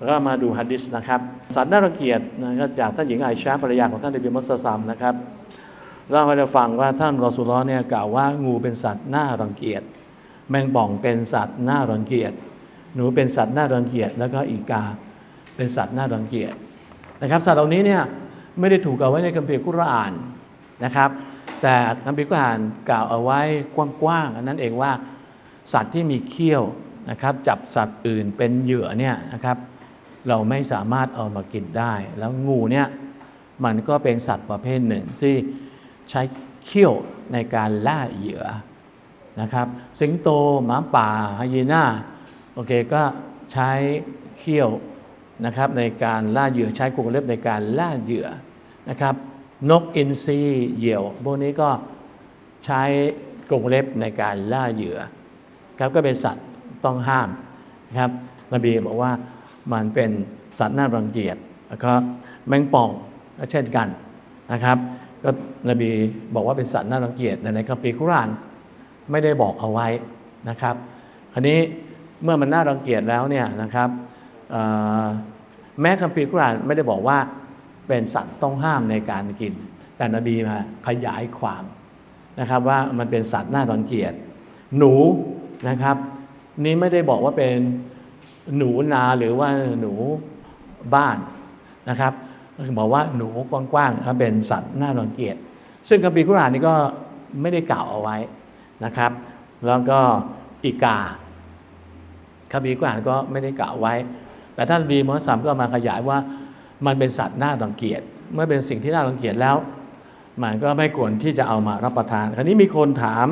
แล้วก็มาดูฮัดดิสนะครับสัตว์น่ารังเกียจนะครับจากท่านหญิงไอชาภรรยาของท่านนบีมุสซัมนะครับเล่าให้เราฟังว่าท่านรอสูลลอฮ์เนี่ยกล่าวว่างูเป็นสัตว์น่ารังเกียจ แมงป่องเป็นสัตว์น่ารังเกียจ หนูเป็นสัตว์น่ารังเกียจ แล้วก็อีกาเป็นสัตว์น่ารังเกียจนะครับสัตว์เหล่านี้เนี่ยไม่ได้ถูกเอาไว้ในคัมภีร์กุรอานนะครับแต่คัมภีร์กุรอานกล่าวเอาไว้กว้างๆอันนั้นเองว่าสัตว์ที่มีเขี้ยวนะครับจับสัตว์อื่นเป็นเหยื่อเนี่ยนะครับ เราไม่สามารถเอามากินได้ แล้วงูเนี่ยมันก็เป็นสัตว์ประเภทหนึ่งที่ใช้เขี้ยวในการล่าเหยื่อนะครับ สิงโตหมาป่าไฮยีน่าโอเคก็ใช้เขี้ยวนะครับในการล่าเหยื่อใช้กรงเล็บในการล่าเหยื่อนะครับ นกอินทรีเหยี่ยวพวกนี้ก็ใช้กรงเล็บในการล่าเหยื่อครับก็เป็นสัตว์ต้องห้ามนะครับนบีบอกว่า มันเป็นสัตว์น่ารังเกียจแล้วก็แมงป่องก็เช่นกันนะครับ ก็นบีบอกว่าเป็นสัตว์น่ารังเกียจแต่ในคัมภีร์กุรานไม่ได้บอกเอาไว้นะครับคราวนี้เมื่อมันน่ารังเกียจแล้วเนี่ยนะครับแม้คัมภีร์กุรานไม่ได้บอกว่าเป็นสัตว์ต้องห้ามในการกิน แต่นบีมาขยายความนะครับว่ามันเป็นสัตว์น่ารังเกียจหนูนะครับ นี่ไม่ได้บอกว่าเป็น หนูนาหรือว่าหนูบ้านนะครับบอกว่าหนูกว้างๆครับเป็นสัตว์น่ารังเกียจซึ่งคัมภีร์กุรานนี่ก็ไม่ได้กล่าวเอาไว้นะครับ แล้วก็อีกาคัมภีร์กุรานก็ไม่ได้กล่าวไว้ แต่ท่านบีมุฮัมมัดสัมก็มาขยายว่ามันเป็นสัตว์น่ารังเกียจเมื่อเป็นสิ่งที่น่ารังเกียจแล้ว มันก็ไม่ควรที่จะเอามารับประทาน คราวนี้มีคนถาม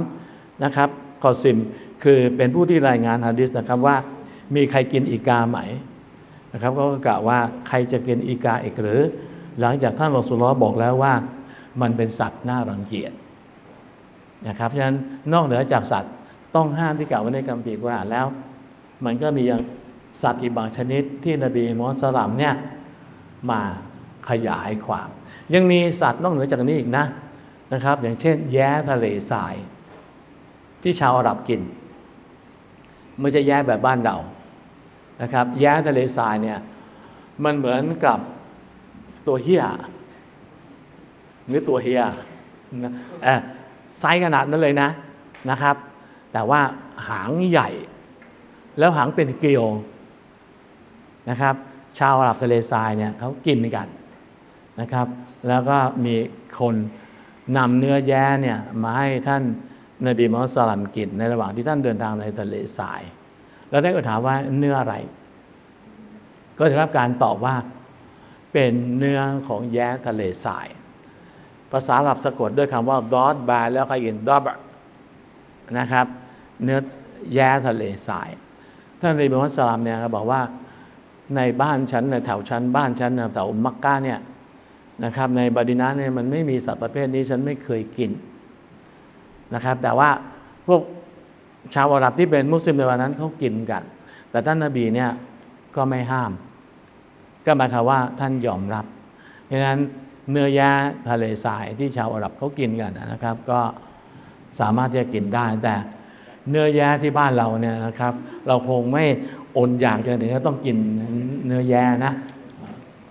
นะครับคอซิมคือเป็นผู้ที่รายงานฮะดิษนะครับว่า มีใครกินอีกาไหมนะครับก็กล่าวว่าใครจะกินอีกาอีกหรือ หลังจากท่านรอสุลลอบอกแล้วว่า มันเป็นสัตว์น่ารังเกียจนะครับฉะนั้นนอกเหนือจากสัตว์ต้องห้ามที่กล่าวไว้ในคัมภีกุรอานแล้ว มันก็มีอย่างสัตว์อีกบางชนิดที่นบีมุฮัมมัดสลัมเนี่ยมาขยายความ ยังมีสัตว์นอกเหนือจากนี้อีกนะนะครับ อย่างเช่น แย้ทะเลทราย ที่ชาวอาหรับกินไม่ใช่แย้แบบบ้านเรา นะครับแย้ทะเลทรายเนี่ยมันเหมือนกับตัวเฮียหรือตัวเฮียนะเออไซส์ขนาดนั้นเลยนะนะครับ แต่ว่าหางใหญ่ แล้วหางเป็นเกลียวนะครับ ชาวอาหรับทะเลทรายเนี่ยเขากินกันนะครับ แล้วก็มีคนนำเนื้อแย้เนี่ยมาให้ท่านนบีมุฮัมมัดสลัมกินในระหว่างที่ท่านเดินทางในทะเลทราย แล้วได้ก็ถามว่าเนื้ออะไร ก็ได้รับการตอบว่าเป็นเนื้อของแย้ทะเลทราย ภาษาหรับสะกดด้วยคำว่าดอดบาแล้วก็ยินดอบนะครับ เนื้อแย้ทะเลทราย ท่านนบีมุฮัมมัดสลัมเนี่ยบอกว่าในบ้านฉันในแถวชั้นบ้านฉันแถวมักกะเนี่ยนะครับในบาดินาเนี่ยมันไม่มีสัตว์ประเภทนี้ฉันไม่เคยกินนะครับ แต่ว่าพวก ชาวอาหรับที่เป็นมุสลิมในวันนั้นเขากินกัน แต่ท่านนาบีเนี่ยก็ไม่ห้าม ก็หมายความว่าท่านยอมรับเพราะฉะนั้นเนื้อยาทะเลทรายที่ชาวอาหรับเขากินกันนะครับ ก็สามารถที่จะกินได้แต่เนื้อแย้ที่บ้านเราเนี่ยนะครับ เราคงไม่อดอยากจะเดี๋ยต้องกินเนื้อแย้นะ